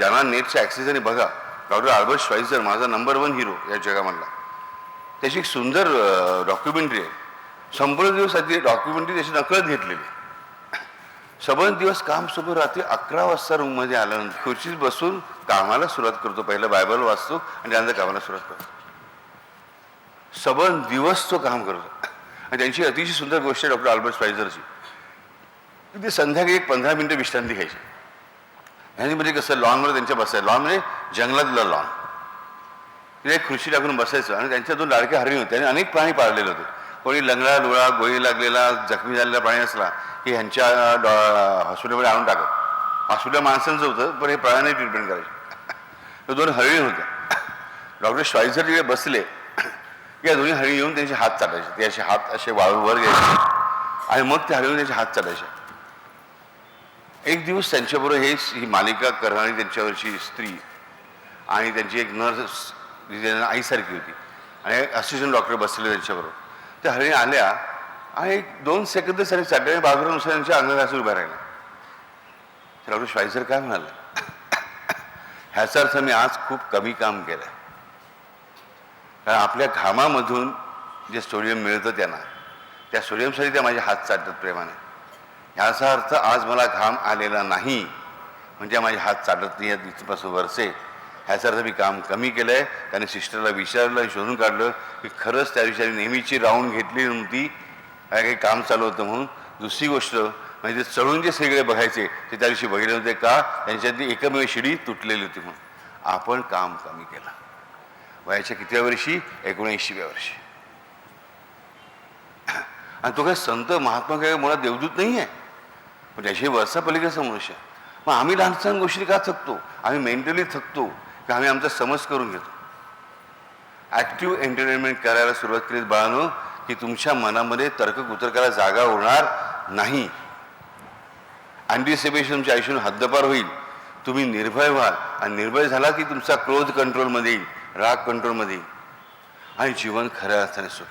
ज्यांना नेटचा ॲक्सेस आणि बघा डॉक्टर आल्बर्ट श्वाईझर माझा नंबर वन हिरो या जगामधला. त्याची एक सुंदर डॉक्युमेंटरी आहे. संपूर्ण दिवस आधी डॉक्युमेंटरी त्याची नकळत घेतलेली सबंध दिवस काम सोबत रात्री अकरा वाजता रूममध्ये आल्यानंतर खुर्चीत बसून कामाला सुरुवात करतो. पहिलं बायबल वाचतो आणि त्यानंतर कामाला सुरुवात करतो. सबंध दिवस तो काम करतो. आणि त्यांची अतिशय सुंदर गोष्ट आहे डॉक्टर आल्बर्ट स्पायझरची ते संध्याकाळी एक पंधरा मिनटं विश्रांती घ्यायची. ह्यानी म्हणजे कसं लॉनवर त्यांच्या बसायचं. लॉन म्हणजे जंगलातलं लॉन तिथे एक खुर्ची टाकून बसायचं आणि त्यांच्या दोन लाडके हरिण होते आणि अनेक प्राणी पाळलेले होते. कोणी लंगडा डोळा गोळी लागलेला जखमी झालेला प्राणी असला की ह्यांच्या डॉ- हॉस्पिटलमध्ये आणून टाकत. हॉस्पिटल माणसांचं होतं पण हे प्राण्याने ट्रीटमेंट करायचे. दोन हरिण होत्या. डॉक्टर श्वाईझर तिकडे बसले. या दोन्ही हरिण येऊन त्यांचे हात चाटायचे. ते असे हात असे वाळूवर घ्यायचे. आणि मग ते हरिण त्यांचे हात चाटायचे. एक दिवस त्यांच्याबरोबर हे ही मालिका करणारी त्यांच्यावरची स्त्री आणि त्यांची एक नर्स त्यांना आईसारखी होती. आणि असिस्टंट डॉक्टर बसलेले त्यांच्याबरोबर. त्या हरिणी आल्या आणि एक दोन सेकंद सरी चाटण्याने बाजूनुसार त्यांच्या अंगघासून उभ्या राहिल्या. डॉक्टर श्वायझर काय म्हणाले? ह्याचा अर्थ मी आज खूप कमी काम केलं कारण आपल्या घामामधून जे सोडियम मिळतं त्यांना त्या सोडियमसाठी त्या माझे हात चाटतात प्रेमाने. ह्याचा अर्थ आज मला घाम आलेला नाही. म्हणजे माझे हात चाटत नाही आहेत इथपासून वरसे ह्याचा अर्थ मी काम कमी केलं आहे त्याने सिस्टरला विचारलं शोधून काढलं की खरंच त्या दिवशी नेहमीची राऊंड घेतली नव्हती. काय काही काम चालू होतं म्हणून. दुसरी गोष्ट म्हणजे ते चढून जे सगळे बघायचे ते त्या दिवशी बघितले होते का? त्यांच्यातली एकमेव शिडी तुटलेली होती म्हणून. आपण काम कमी केलं. वयाच्या कितव्या वर्षी? एकोणऐंशीव्या वर्षी. आणि तो काय संत महात्मा काय? मुळात देवदूत नाही आहे पण त्याशी वरचा पलीकडचा मनुष्य. मग आम्ही लहानसहान गोष्टी का थकतो? आम्ही मेंटली थकतो की आम्ही आमचा समज करून घेतो. ॲक्टिव्ह एंटरटेनमेंट करायला सुरुवात केली बाळानो की तुमच्या मनामध्ये तर्क कुतर्काला जागा उरणार नाही. अँटिसिपेशन तुमच्या आयुष्यानं हद्दपार होईल. तुम्ही निर्भय व्हाल. आणि निर्भय झाला की तुमचा क्रोध कंट्रोलमध्ये येईल. राग कंट्रोलमध्ये येईल. आणि जीवन खऱ्या अर्थाने सुख.